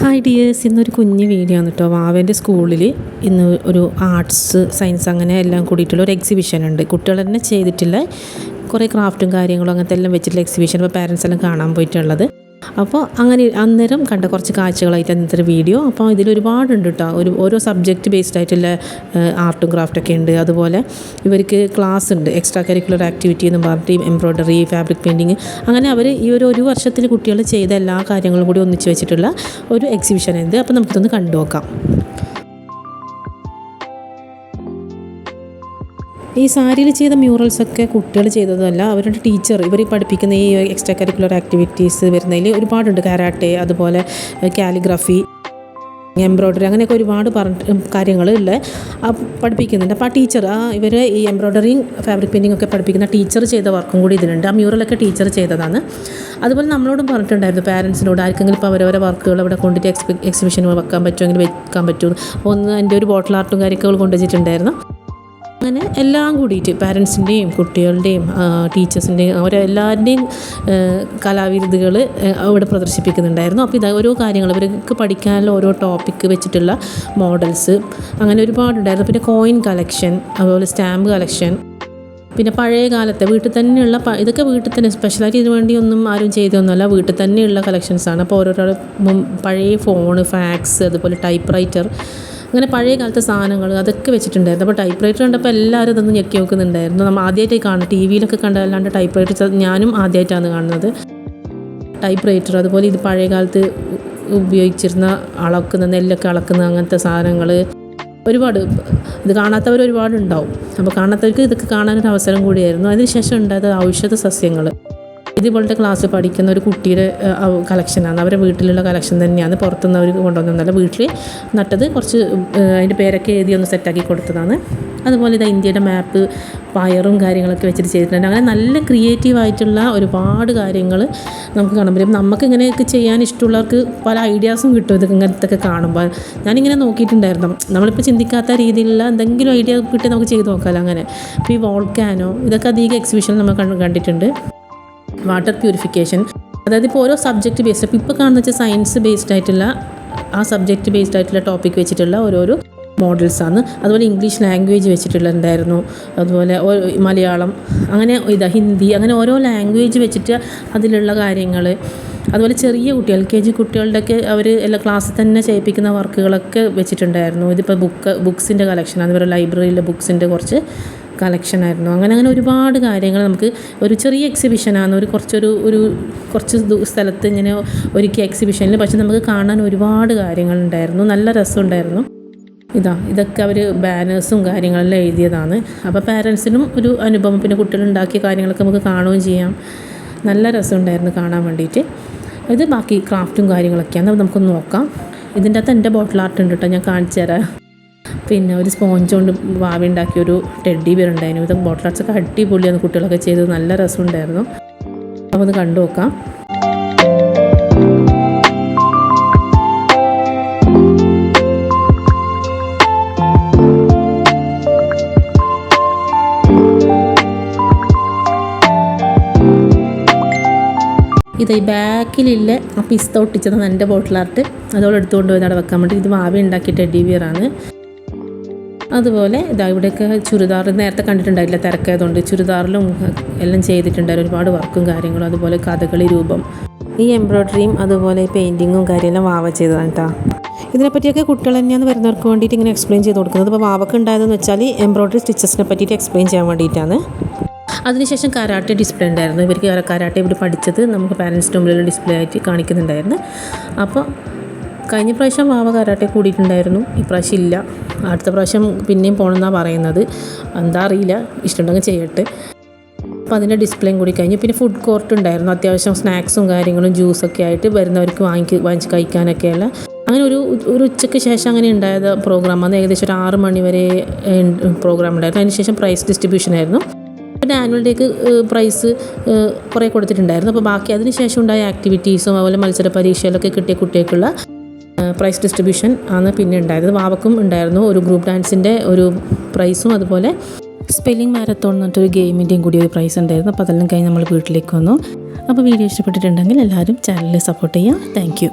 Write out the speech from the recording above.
Hi dears ഇന്നൊരു കുഞ്ഞ് video ആണ് കേട്ടോ വാവേന്റെ സ്കൂളിൽ ഇന്ന് ഒരു ആർട്സ് സയൻസ് അങ്ങനെ എല്ലാം കൂടിയിട്ടുള്ള ഒരു എക്സിബിഷൻ ഉണ്ട്. കുട്ടികൾ തന്നെ ചെയ്തിട്ടുള്ള കുറേ ക്രാഫ്റ്റും കാര്യങ്ങളും അങ്ങനത്തെ എല്ലാം വെച്ചിട്ടുള്ള എക്സിബിഷൻ ഇപ്പോൾ പാരൻസ് എല്ലാം കാണാൻ പോയിട്ടുള്ളത്. അപ്പോൾ അങ്ങനെ അന്നേരം കണ്ട കുറച്ച് കാഴ്ചകളായിട്ട് അന്നത്തെ വീഡിയോ അപ്പോൾ ഇതിൽ ഒരുപാടുണ്ട് കേട്ടോ ഒരു ഓരോ സബ്ജക്റ്റ് ബേസ്ഡ് ആയിട്ടുള്ള ആർട്ടും ക്രാഫ്റ്റൊക്കെ ഉണ്ട്. അതുപോലെ ഇവർക്ക് ക്ലാസ് ഉണ്ട്. എക്സ്ട്രാ കരിക്കുലർ ആക്ടിവിറ്റി എന്ന് പറഞ്ഞിട്ട് എംബ്രോയ്ഡറി ഫാബ്രിക് പെയിന്റിങ് അങ്ങനെ അവർ ഈ ഒരു ഒരു വർഷത്തിൽ കുട്ടികൾ ചെയ്ത എല്ലാ കാര്യങ്ങളും കൂടി ഒന്നിച്ച് വെച്ചിട്ടുള്ള ഒരു എക്സിബിഷൻ ഉണ്ട് അപ്പോൾ നമുക്കിതൊന്ന് കണ്ടു നോക്കാം. ഈ സാരിയിൽ ചെയ്ത മ്യൂറൽസൊക്കെ കുട്ടികൾ ചെയ്തതല്ല അവരുടെ ടീച്ചർ ഇവർ പഠിപ്പിക്കുന്ന ഈ എക്സ്ട്രാ കരിക്കുലർ ആക്ടിവിറ്റീസ് വരുന്നതിൽ ഒരുപാടുണ്ട്. കരാട്ടെ അതുപോലെ കാലിഗ്രഫി എംബ്രോയ്ഡറി അങ്ങനെയൊക്കെ ഒരുപാട് പറഞ്ഞ കാര്യങ്ങൾ ഉള്ള പഠിപ്പിക്കുന്നുണ്ട്. അപ്പോൾ ആ ടീച്ചർ ആ ഇവർ ഈ എംബ്രോയ്ഡറിയും ഫാബ്രിക് പെയിന്റിംഗ് ഒക്കെ പഠിപ്പിക്കുന്ന ടീച്ചർ ചെയ്ത വർക്കും കൂടി ഇതിലുണ്ട്. ആ മ്യൂറലൊക്കെ ടീച്ചർ ചെയ്തതാണ്. അതുപോലെ നമ്മളോടും പറഞ്ഞിട്ടുണ്ടായിരുന്നു പാരൻസിനോട് ആർക്കെങ്കിലും ഇപ്പോൾ അവരവരെ വർക്കുകൾ അവിടെ കൊണ്ടിട്ട് എക്സിബിഷൻ വെക്കാൻ പറ്റുമെങ്കിൽ വെക്കാൻ പറ്റുമോ അപ്പോൾ ഒന്ന് എന്റെ ഒരു ബോട്ടിൽ ആർട്ടും കാര്യങ്ങൾ കൊണ്ടുവച്ചിട്ടുണ്ടായിരുന്നു. അങ്ങനെ എല്ലാം കൂടിയിട്ട് പാരൻസിന്റെയും കുട്ടികളുടെയും ടീച്ചേഴ്സിന്റെയും അവരെ എല്ലാവരുടെയും കലാവിരുതുകൾ അവിടെ പ്രദർശിപ്പിക്കുന്നുണ്ടായിരുന്നു. അപ്പോൾ ഇത് ഓരോ കാര്യങ്ങൾ ഇവർക്ക് പഠിക്കാനുള്ള ഓരോ ടോപ്പിക്ക് വെച്ചിട്ടുള്ള മോഡൽസ് അങ്ങനെ ഒരുപാടുണ്ടായിരുന്നു. പിന്നെ കോയിൻ കളക്ഷൻ അതുപോലെ സ്റ്റാമ്പ് കളക്ഷൻ പിന്നെ പഴയ കാലത്തെ വീട്ടിൽ തന്നെയുള്ള ഇതൊക്കെ വീട്ടിൽ തന്നെ സ്പെഷ്യലായിട്ട് ഇതിനു വേണ്ടി ഒന്നും ആരും ചെയ്തൊന്നുമല്ല. വീട്ടിൽ തന്നെയുള്ള കളക്ഷൻസാണ് അപ്പോൾ ഓരോരോ പഴയ ഫോണ് ഫാക്സ് അതുപോലെ ടൈപ്പ് റൈറ്റർ അങ്ങനെ പഴയ കാലത്തെ സാധനങ്ങൾ അതൊക്കെ വെച്ചിട്ടുണ്ടായിരുന്നു. അപ്പോൾ ടൈപ്പ് റൈറ്റർ കണ്ടപ്പോൾ എല്ലാവരും ഇതൊന്ന് ഞെക്കി നോക്കുന്നുണ്ടായിരുന്നു. നമ്മൾ ആദ്യമായിട്ടേ കാണും ടി വിയിലൊക്കെ കണ്ടല്ലാണ്ട് ടൈപ്പ് റൈറ്റർ ഞാനും ആദ്യമായിട്ടാണ് കാണുന്നത്. ടൈപ്പ് റൈറ്റർ അതുപോലെ ഇത് പഴയ കാലത്ത് ഉപയോഗിച്ചിരുന്ന അളക്കുന്ന നെല്ലൊക്കെ അളക്കുന്ന അങ്ങനത്തെ സാധനങ്ങൾ ഒരുപാട് ഇത് കാണാത്തവർ ഒരുപാടുണ്ടാവും. അപ്പോൾ കാണാത്തവർക്ക് ഇതൊക്കെ കാണാനൊരു അവസരം കൂടിയായിരുന്നു അതിനുശേഷം ഉണ്ടായത് ഔഷധ സസ്യങ്ങൾ. ഇതുപോലത്തെ ക്ലാസ് പഠിക്കുന്ന ഒരു കുട്ടിയുടെ കളക്ഷനാണ് അവരുടെ വീട്ടിലുള്ള കളക്ഷൻ തന്നെയാണ്. പുറത്തുനിന്ന് അവർ കൊണ്ടുവന്നതല്ല വീട്ടിൽ നട്ടത് കുറച്ച് അതിന്റെ പേരൊക്കെ എഴുതി ഒന്ന് സെറ്റാക്കി കൊടുത്തതാണ്. അതുപോലെ ഇതാ ഇന്ത്യയുടെ മാപ്പ് പയറും കാര്യങ്ങളൊക്കെ വെച്ചിട്ട് ചെയ്തിട്ടുണ്ട്. അങ്ങനെ നല്ല ക്രിയേറ്റീവായിട്ടുള്ള ഒരുപാട് കാര്യങ്ങൾ നമുക്ക് കാണാൻ പറ്റും. നമുക്ക് ഇങ്ങനെയൊക്കെ ചെയ്യാൻ ഇഷ്ടമുള്ളവർക്ക് പല ഐഡിയാസും കിട്ടും ഇത് ഇങ്ങനത്തെ കാണുമ്പോൾ. ഞാനിങ്ങനെ നോക്കിയിട്ടുണ്ടായിരുന്നു. നമ്മളിപ്പോൾ ചിന്തിക്കാത്ത രീതിയിലുള്ള എന്തെങ്കിലും ഐഡിയ കിട്ടി നമുക്ക് ചെയ്ത് നോക്കാമല്ലോ അങ്ങനെ. ഇപ്പോൾ ഈ വോൾക്കാനോ ഇതൊക്കെ അധികം എക്സിബിഷൻ നമ്മൾ കണ്ടിട്ടുണ്ട്. വാട്ടർ പ്യൂരിഫിക്കേഷൻ അതായത് ഇപ്പോൾ ഓരോ സബ്ജക്റ്റ് ബേസ്ഡ് അപ്പോൾ ഇപ്പോൾ കാണുന്ന വെച്ചാൽ സയൻസ് ബേസ്ഡ് ആയിട്ടുള്ള ആ സബ്ജക്റ്റ് ബേസ്ഡ് ആയിട്ടുള്ള ടോപ്പിക് വെച്ചിട്ടുള്ള ഓരോരോ മോഡൽസാണ് അതുപോലെ ഇംഗ്ലീഷ് ലാംഗ്വേജ് വെച്ചിട്ടുള്ള ഉണ്ടായിരുന്നു അതുപോലെ മലയാളം അങ്ങനെ ഇതാ ഹിന്ദി അങ്ങനെ ഓരോ ലാംഗ്വേജ് വെച്ചിട്ട് അതിലുള്ള കാര്യങ്ങൾ അതുപോലെ ചെറിയ കുട്ടി എൽ കെ ജി കുട്ടികളുടെയൊക്കെ അവർ എല്ലാ ക്ലാസ്സിൽ തന്നെ ചെയ്യിപ്പിക്കുന്ന വർക്കുകളൊക്കെ വെച്ചിട്ടുണ്ടായിരുന്നു. ഇതിപ്പോൾ ബുക്ക് ബുക്സിന്റെ കളക്ഷൻ അതുപോലെ ലൈബ്രറിയിലെ ബുക്സിന്റെ കുറച്ച് കളക്ഷനായിരുന്നു അങ്ങനെ അങ്ങനെ ഒരുപാട് കാര്യങ്ങൾ നമുക്ക് ഒരു ചെറിയ എക്സിബിഷനാണ് ഒരു കുറച്ചൊരു ഒരു കുറച്ച് സ്ഥലത്ത് ഇങ്ങനെ ഒരുക്കിയ എക്സിബിഷനിൽ പക്ഷെ നമുക്ക് കാണാൻ ഒരുപാട് കാര്യങ്ങളുണ്ടായിരുന്നു നല്ല രസമുണ്ടായിരുന്നു ഇതാ ഇതൊക്കെ അവർ ബാനേഴ്സും കാര്യങ്ങളെല്ലാം എഴുതിയതാണ്. അപ്പോൾ പാരൻസിനും ഒരു അനുഭവം. പിന്നെ കുട്ടികൾ ഉണ്ടാക്കിയ കാര്യങ്ങളൊക്കെ നമുക്ക് കാണുകയും ചെയ്യാം. നല്ല രസമുണ്ടായിരുന്നു കാണാൻ വേണ്ടിയിട്ട്. ഇത് ബാക്കി ക്രാഫ്റ്റും കാര്യങ്ങളൊക്കെയാണ്. നമുക്ക് നോക്കാം. ഇതിന്റെ അകത്ത് എന്റെ ബോട്ടിൽ ആർട്ട് ഉണ്ട് കേട്ടോ ഞാൻ കാണിച്ചു തരാം. പിന്നെ ഒരു സ്പോഞ്ച് കൊണ്ട് വാവി ഉണ്ടാക്കിയ ഒരു ടെഡി ബിയർ ഉണ്ടായിരുന്നു. ഇത് ബോട്ടിൽ ആർട്സൊക്കെ അടിപൊളിയാണ് കുട്ടികളൊക്കെ ചെയ്തത്. നല്ല രസമുണ്ടായിരുന്നു. അപ്പോൾ ഒന്ന് കണ്ടു നോക്കാം. ഇത് ഈ ബാക്കിലില്ല ആ പിസ്ത ഒട്ടിച്ചതാണ് എന്റെ ബോട്ടിലാർട്ട് അതോടെ എടുത്തുകൊണ്ട് പോയി അവിടെ വെക്കാൻ വേണ്ടി ഇത് വാവി ഉണ്ടാക്കിയ ടെഡി ബിയറാണ് അതുപോലെ ഇതാ ഇവിടെയൊക്കെ ചുരിദാർ നേരത്തെ കണ്ടിട്ടുണ്ടായില്ല തിരക്കായതുകൊണ്ട് ചുരിദാറിലും എല്ലാം ചെയ്തിട്ടുണ്ടായിരുന്നു. ഒരുപാട് വർക്കും കാര്യങ്ങളും അതുപോലെ കഥകളി രൂപം ഈ എംബ്രോയ്ഡറിയും അതുപോലെ പെയിന്റിങ്ങും കാര്യമെല്ലാം വാവ ചെയ്തതാണ് കേട്ടോ ഇതിനെപ്പറ്റിയൊക്കെ കുട്ടികൾ തന്നെയാണ് വരുന്നവർക്ക് വേണ്ടിയിട്ട് ഇങ്ങനെ എക്സ്പ്ലെയിൻ ചെയ്ത് കൊടുക്കുന്നത്. അപ്പോൾ വാവക്ക് ഉണ്ടായതെന്ന് വെച്ചാൽ എംബ്രോയ്ഡറി സ്റ്റിച്ചസിനെ പറ്റിയിട്ട് എക്സ്പ്ലെയിൻ ചെയ്യാൻ വേണ്ടിയിട്ടാണ്. അതിനുശേഷം കരാട്ടെ ഡിസ്പ്ലേ ഉണ്ടായിരുന്നു. ഇവർക്ക് കരാട്ടെ ഇവിടെ പഠിച്ചത് നമുക്ക് പാരൻസിന്റെ മുമ്പിലുള്ള ഡിസ്പ്ലേ ആയിട്ട് കാണിക്കുന്നുണ്ടായിരുന്നു. അപ്പോൾ കഴിഞ്ഞ പ്രാവശ്യം വാവ കരാട്ടെ കൂടിയിട്ടുണ്ടായിരുന്നു. ഇപ്രാവശ്യം ഇല്ല. അടുത്ത പ്രാവശ്യം പിന്നെയും പോകണമെന്നാണ് പറയുന്നത്. എന്താ അറിയില്ല. ഇഷ്ടമുണ്ടെങ്കിൽ ചെയ്യട്ടെ. അപ്പോൾ അതിന്റെ ഡിസ്പ്ലേയും കൂടി കഴിഞ്ഞു പിന്നെ ഫുഡ് കോർട്ട് ഉണ്ടായിരുന്നു. അത്യാവശ്യം സ്നാക്സും കാര്യങ്ങളും ജ്യൂസൊക്കെ ആയിട്ട് വരുന്നവർക്ക് വാങ്ങിക്ക് വാങ്ങിച്ച് കഴിക്കാനൊക്കെയുള്ള അങ്ങനെ ഒരു ഒരു ഉച്ചയ്ക്ക് ശേഷം അങ്ങനെ ഉണ്ടായത് പ്രോഗ്രാം അന്ന് ഏകദേശം ഒരു ആറ് മണി വരെ പ്രോഗ്രാം ഉണ്ടായിരുന്നു. അതിനുശേഷം പ്രൈസ് ഡിസ്ട്രിബ്യൂഷൻ ആയിരുന്നു. പിന്നെ ആനുവൽ ഡേക്ക് പ്രൈസ് കുറേ കൊടുത്തിട്ടുണ്ടായിരുന്നു. അപ്പോൾ ബാക്കി അതിന് ശേഷം ഉണ്ടായ ആക്ടിവിറ്റീസും അതുപോലെ മത്സര പരീക്ഷയിലൊക്കെ കിട്ടിയ കുട്ടികൾക്കുള്ള പ്രൈസ് ഡിസ്ട്രിബ്യൂഷൻ ആണ് പിന്നെ ഉണ്ടായത്. വാവക്കും ഉണ്ടായിരുന്നു ഒരു ഗ്രൂപ്പ് ഡാൻസിന്റെ ഒരു പ്രൈസും അതുപോലെ സ്പെല്ലിംഗ് മാരത്തോൺ എന്നിട്ടൊരു ഗെയിമിന്റെയും കൂടി ഒരു പ്രൈസ് ഉണ്ടായിരുന്നു. അപ്പോൾ അതെല്ലാം കഴിഞ്ഞ് നമ്മൾ വീട്ടിലേക്ക് വന്നു. അപ്പോൾ വീഡിയോ ഇഷ്ടപ്പെട്ടിട്ടുണ്ടെങ്കിൽ എല്ലാവരും ചാനലിൽ സപ്പോർട്ട് ചെയ്യുക. താങ്ക്